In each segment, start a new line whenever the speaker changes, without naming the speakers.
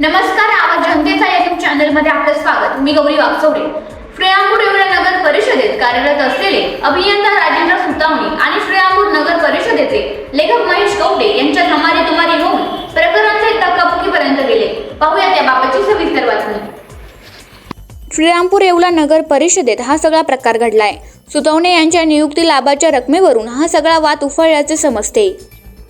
नमस्कार आवाज जनतेचा या युट्यूब चॅनलमध्ये आपलं स्वागत. मी गौरी वागचौरे श्रेयांपूर येवला नगर परिषदेत कार्यरत असलेले अभियंता राजेंद्र सुतावणी आणि श्रेयांपूर नगर परिषदेचे लेखक महेश कवडे यांच्या धमारी तुमारी होऊन प्रकरणाचे धक्काबुकीपर्यंत गेले. पाहूया त्याबाबतची सविस्तर बातमी.
श्रीरामपूर येवला नगर परिषदेत हा सगळा प्रकार घडलाय. सुतवणे यांच्या नियुक्ती लाभाच्या रकमेवरून हा सगळा वाद उफळल्याचे समजते.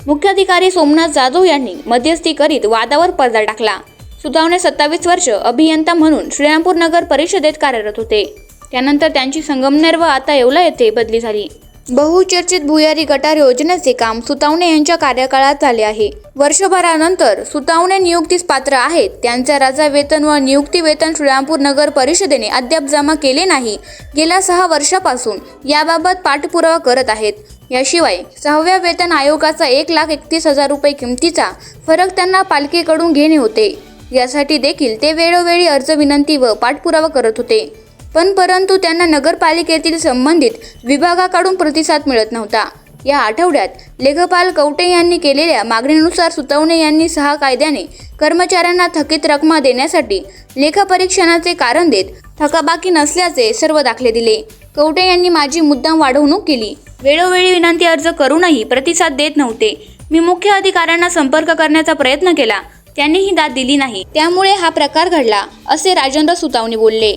मुख्याधिकारी सोमनाथ जाधव यांनी मध्यस्थी करीत वादावर पडदा टाकला. सुतावणे सत्तावीस वर्ष अभियंता म्हणून श्रीरामपूर नगर परिषदेत कार्यरत होते. त्यानंतर त्यांची संगमनेर व आता येवला येथे बदली झाली. बहुचर्चित भुयारी गटार योजनेचे काम सुतावणे यांच्या कार्यकाळात झाले आहे. वर्षभरानंतर सुतावणे नियुक्तीस पात्र आहेत. त्यांचा राजा वेतन व नियुक्ती वेतन श्रीरामपूर नगर परिषदेने अद्याप जमा केले नाही. गेल्या सहा वर्षापासून याबाबत पाठपुरावा करत आहेत. याशिवाय सहाव्या वेतन आयोगाचा एक लाख एकतीस हजार रुपये किमतीचा फरक त्यांना पालिकेकडून घेणे होते. यासाठी देखील ते वेळोवेळी अर्ज विनंती व पाठपुरावा करत होते. पण परंतु त्यांना नगरपालिकेतील संबंधित विभागाकडून प्रतिसाद मिळत नव्हता. या आठवड्यात लेखपाल कवटे यांनी केलेल्या मागणीनुसार सुतवणे यांनी सहा कायद्याने कर्मचाऱ्यांना थकीत रकमा देण्यासाठी लेखापरीक्षणाचे कारण देत थकाबाकी नसल्याचे सर्व दाखले दिले. कवटे यांनी माझी मुद्दाम वाढवणूक केली. वेळोवेळी विनंती अर्ज करूनही प्रतिसाद देत नव्हते. मी मुख्य अधिकाऱ्यांना संपर्क करण्याचा प्रयत्न केला. त्यांनीही दाद दिली नाही. त्यामुळे हा प्रकार घडला असे राजेंद्र सुतावणे बोलले.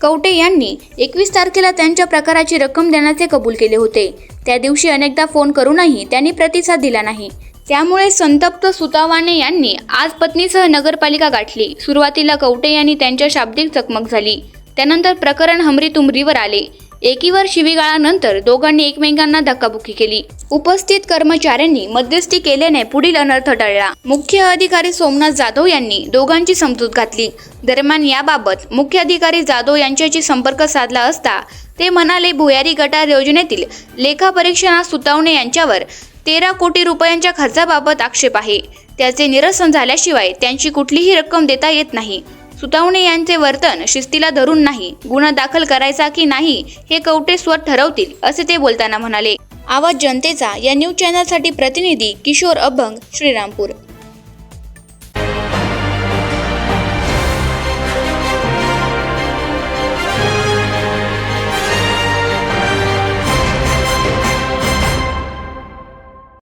कवटे यांनी एकवीस तारखेला त्यांच्या प्रकाराची रक्कम देण्याचे कबूल केले होते. त्या दिवशी अनेकदा फोन करूनही त्यांनी प्रतिसाद दिला नाही. त्यामुळे संतप्त सुतावाने यांनी आज पत्नीसह नगरपालिका गाठली. सुरुवातीला कवटे यांनी त्यांच्या शाब्दिक चकमक झाली. त्यानंतर प्रकरण हमरी तुमरीवर आले. एकीवर शिवीगाळानंतर दोघांनी एकमेकांना धक्काबुक्की केली. उपस्थित कर्मचाऱ्यांनी मध्यस्थी केल्याने पुढील अनर्थ टळला. मुख्य अधिकारी सोमनाथ जाधव यांनी दोघांची समजूत घातली. दरम्यान याबाबत मुख्य अधिकारी जाधव यांच्याशी संपर्क साधला असता ते म्हणाले भुयारी गटार योजनेतील लेखापरीक्षणा सुतावणे यांच्यावर तेरा कोटी रुपयांच्या खर्चाबाबत आक्षेप आहे. त्याचे निरसन झाल्याशिवाय त्यांची कुठलीही रक्कम देता येत नाही. सुतावणे यांचे वर्तन शिस्तीला धरून नाही गुन्हा दाखल करायचा की नाही हे कवटे स्वत ठरवतील असे ते बोलताना म्हणाले. आवाज जनतेचा या न्यूज चॅनलसाठी प्रतिनिधी किशोर अभंग श्रीरामपूर.